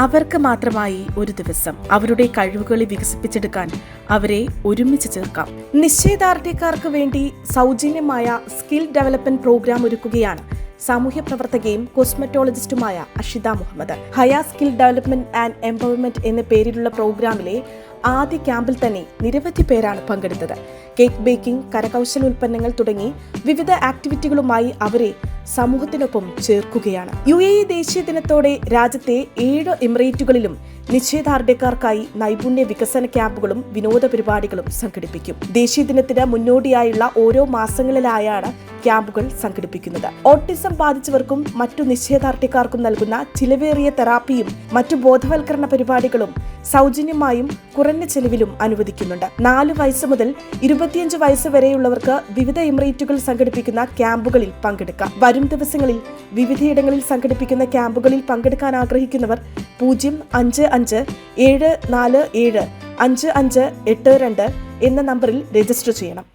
അവർക്ക് മാത്രമായി ഒരു ദിവസം അവരുടെ കഴിവുകളെ വികസിപ്പിച്ചെടുക്കാൻ അവരെ ഒരുമിച്ച് ചേർക്കാം. നിശ്ചയദാർഢ്യക്കാർക്ക് വേണ്ടി സൗജന്യമായ സ്കിൽ ഡെവലപ്മെന്റ് പ്രോഗ്രാം ഒരുക്കുകയാണ് സാമൂഹ്യ പ്രവർത്തകയും കോസ്മെറ്റോളജിസ്റ്റുമായ Ashitha Muhammad. Haya skill development and empowerment എന്ന പേരിലുള്ള പ്രോഗ്രാമിലെ ആദ്യ ക്യാമ്പിൽ തന്നെ നിരവധി പേരാണ് പങ്കെടുത്തത്. കേക്ക് ബേക്കിംഗ് കരകൗശല ഉൽപ്പന്നങ്ങൾ തുടങ്ങി വിവിധ ആക്ടിവിറ്റികളുമായി അവരെ സമൂഹത്തിനൊപ്പം ചേർക്കുകയാണ്. യു എ ദേശീയ ദിനത്തോടെ രാജ്യത്തെ ഏഴ് എമിറേറ്റുകളിലും നിശ്ചയദാർഢ്യക്കാർക്കായി നൈപുണ്യ വികസന ക്യാമ്പുകളും വിനോദ പരിപാടികളും സംഘടിപ്പിക്കും. ദേശീയ ദിനത്തിന് മുന്നോടിയായുള്ള ഓരോ മാസങ്ങളിലായാണ് ക്യാമ്പുകൾ സംഘടിപ്പിക്കുന്നത്. ഓട്ടിസം ബാധിച്ചവർക്കും മറ്റു നിശ്ചയദാർഢ്യക്കാർക്കും നൽകുന്ന ചിലവേറിയ തെറാപ്പിയും മറ്റു ബോധവൽക്കരണ പരിപാടികളും സൗജന്യമായും കുറഞ്ഞ ചെലവിലും അനുവദിക്കുന്നുണ്ട്. നാല് വയസ്സ് മുതൽ ഇരുപത്തിയഞ്ച് വയസ്സ് വരെയുള്ളവർക്ക് വിവിധ എമിറേറ്റുകൾ സംഘടിപ്പിക്കുന്ന ക്യാമ്പുകളിൽ പങ്കെടുക്കാം. വരും ദിവസങ്ങളിൽ വിവിധയിടങ്ങളിൽ സംഘടിപ്പിക്കുന്ന ക്യാമ്പുകളിൽ പങ്കെടുക്കാൻ ആഗ്രഹിക്കുന്നവർ പൂജ്യം അഞ്ച് അഞ്ച് ഏഴ് നാല് ഏഴ് അഞ്ച് അഞ്ച് എട്ട് രണ്ട് എന്ന നമ്പറിൽ രജിസ്റ്റർ ചെയ്യണം.